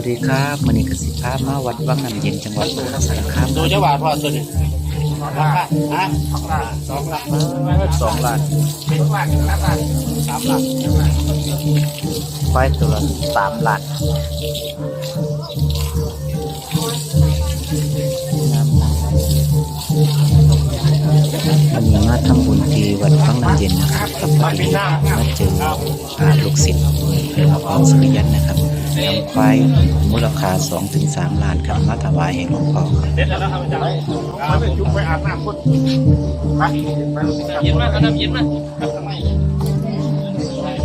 วัสดีครับมันนี้กสิภามาวัดวังน้ำเย็นจังหวัดมหาสารคามตัวเจ้าบ่าวทอดตัวนี้ราคาฮะสองล้านสองล้านสองล้านสามล้านควายตัวละสามล้านวันนี้มาทำบุญที่วัดวังน้ำเย็นนะครับกับพอดีมาเจออ่าลูกศิษย์หลวงพ่อสุริยันนะครับ นำควายมูลค่า2-3ถึง3ล้านครับมาถวายให้หลวงพ่อครับเด็ดแล้วครับอาจารย์เอาไปจุ๊บไปอาบน้ำพุ่นเย็นมากครับเย็นมาก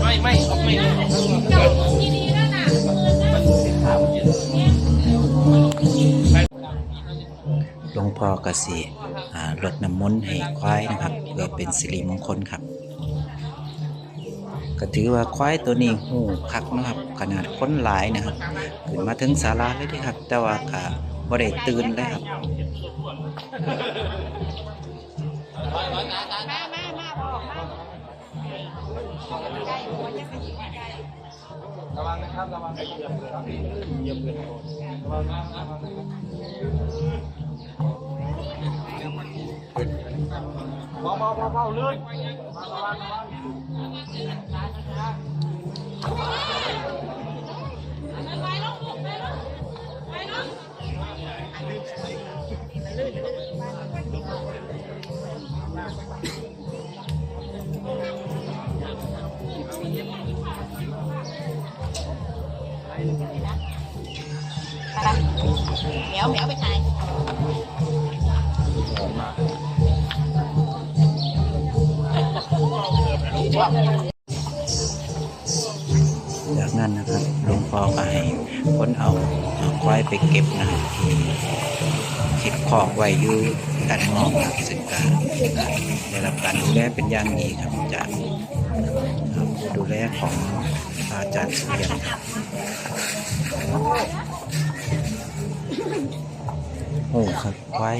ไม่ไม่ไม่หลวงพ่อกสิอ่ารดน้ำมนต์ให้ควายนะครับเพื่อเป็นสิริมงคลครับ ก็ถือว่าควายตัวนี้หูคักนะครับ ขนาดค้นหลายนะครับขึ้นมาถึงศาลาเลยเด้ครับ แต่ว่าก็บ่ได้ตื่นเลยครับระวังนะครับระวังเยียบเลยครับเหยียบเลยระวังนะระวังนะครับ เบาเบาเบาเบาเลยระวังระวังเหมียวเหมียวไปไหน จากนั้นนะครับหลวงพ่อก็ให้คนเอาควายไปเก็บนะคิดคอกไว้อยู่ด้านนอกครับซึ่งก็ได้รับการดูแลเป็นอย่างดีครับจากผู้ดูแลของอาจารย์สุริยันครับโอ้ครับควาย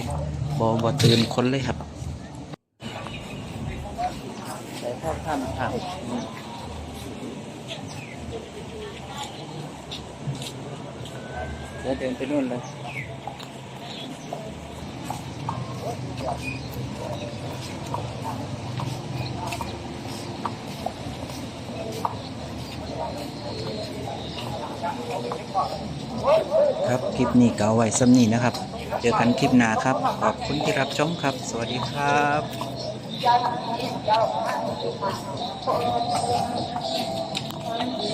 บอบอตื่นคนเลยครับ ใส่ามทางเดินเดินไปนู่นเลยครับ คลิปนี้ก็เอาไว้ซ้ำนี้นะครับ เจอกันคลิปหน้าครับ ขอบคุณที่รับชมครับ สวัสดีครับ ยาวมากเลยยาวมากเลยค่ะ